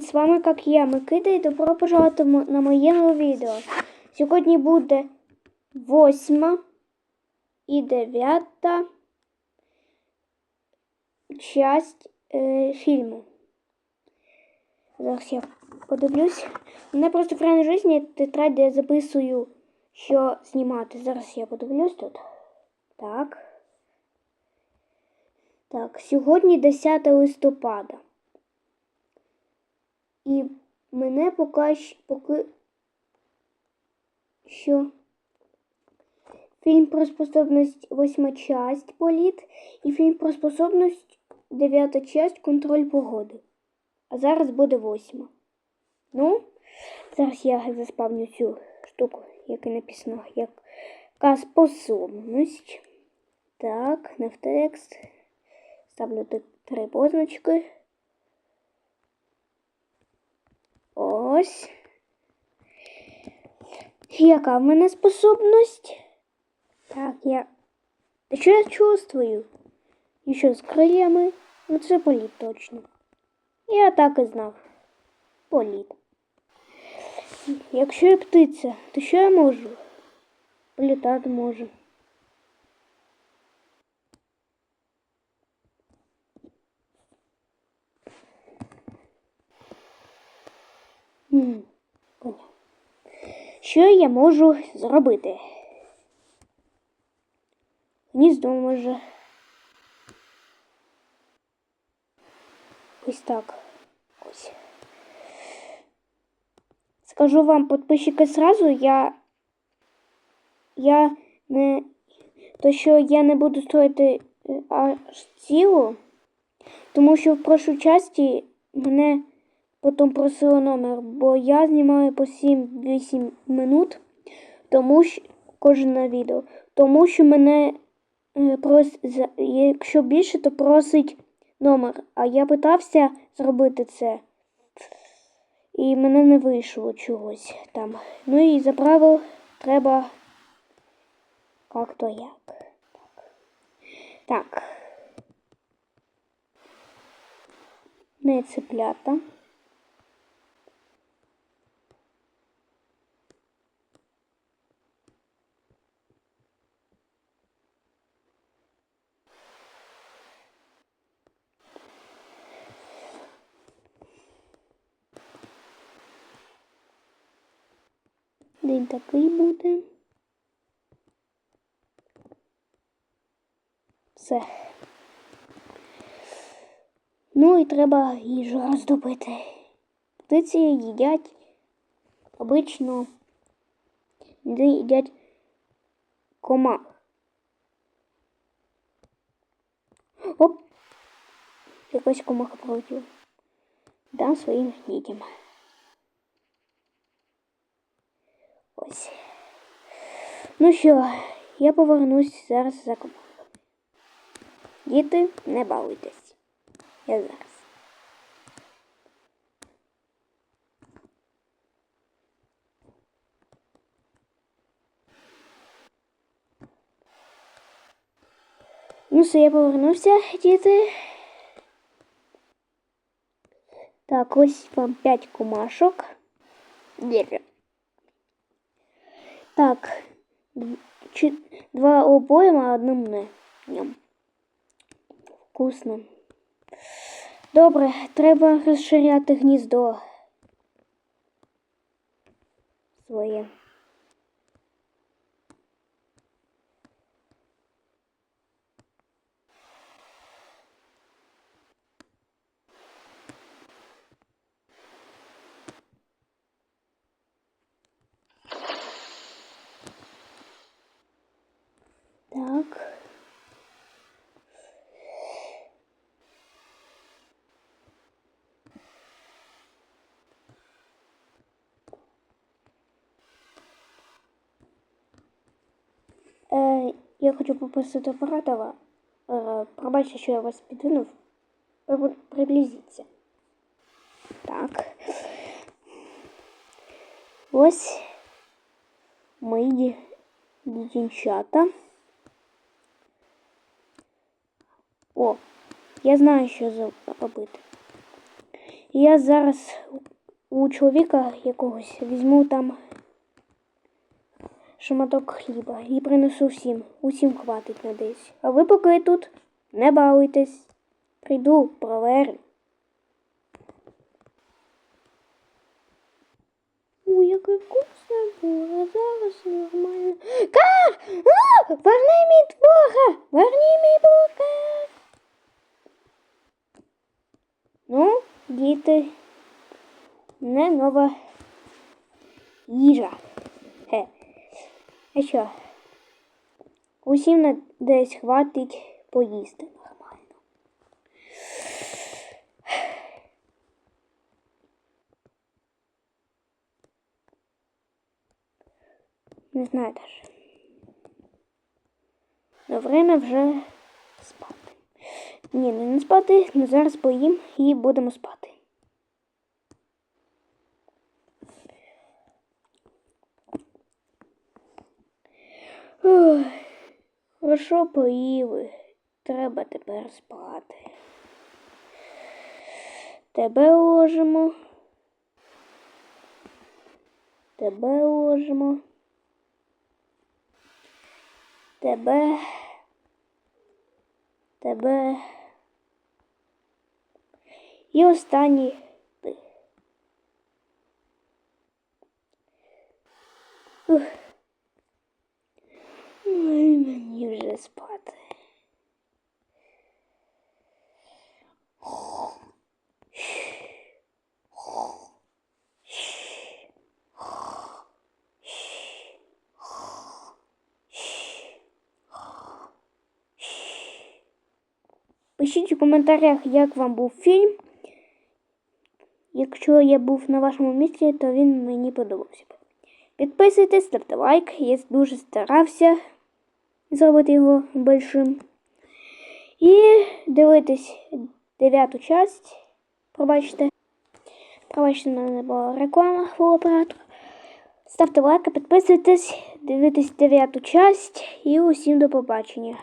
З вами як я, Микита, і добро пожаловати на моє нове відео. Сьогодні буде восьма і дев'ята часть е, фільму. Зараз я подивлюсь. У мене просто в реальній житті тетрадь, де я записую, що знімати. Зараз я подивлюсь тут. Так. Так, сьогодні 10 листопада. І мене поки, що фільм про способність восьма часть політ і фільм про способність дев'ята часть контроль погоди. А зараз буде восьма. Ну, зараз я заспавню цю штуку, яка написано, яка способність. Так, не текст. Ставлю три позначки. Ось. Яка в мене способність? Так, я. Що я чувствую? І що з крильями? Ну це політ точно. Я так і знав. Політ. Якщо я птиця, то що я можу? Політати можу. Що я можу зробити? Гніздо може. Ось так. Ось. Скажу вам, подписчики, сразу, я. Я не. То, що я не буду строїти е, аж цілу, тому що в прошлій часті мене потім просили номер, бо я знімаю по 7-8 минут, тому що кожне відео. Тому що мене е, прос, за- якщо більше, то просить номер. А я питався зробити це. І мене не вийшло чогось там. Ну і за правил треба як то як. Так. Не цеплята. День такий буде. Все. Ну і треба їжу роздобити. Птиці їдять обично вони їдять комах. Оп! Якась комаха пролетіла. Дам своїм дітям. Ось. Ну що, я повернусь зараз за комахою. Діти, не балуйтесь. Я зараз. Ну, все, я повернувся, діти. Так, ось вам п'ять комашок. Дірю. Так, два обоим, а одним мне. Ням. Вкусно. Добре, треба розширяти гніздо. Своє. Так. Е, я хочу попросити оператора. Е, пробачте, що я вас підвинув. При- Приблизіться. Так. Ось мої дівчата. О, я знаю, що за- робити. Я зараз у чоловіка якогось візьму там шматок хліба і принесу всім. Усім хватить на десь. А ви поки тут не балуйтесь. Прийду, проверю. Ой, яке вкусне було, зараз нормально. Кар! Верни мій бургер! Верни мій бургер! Ну, діти, не нова їжа. Хе. А що? Усім на десь хватить поїсти нормально. Не знаю даже. Но время вже спати. Ні, не, не спати, але зараз поїм і будемо спати. Ой, хорошо поїли. Треба тепер спати. Тебе ложимо. Тебе ложимо. Тебе. Тебе. І останній Ух. Ой, мені вже спати. Пишіть у коментарях, як вам був фільм. Якщо я був на вашому місці, то він мені подобався. Підписуйтесь, ставте лайк. Я дуже старався зробити його більшим. І дивитесь дев'яту часть. Пробачте. Пробачте, не була реклама в оператора. Ставте лайк, підписуйтесь, дивитесь дев'яту часть і усім до побачення.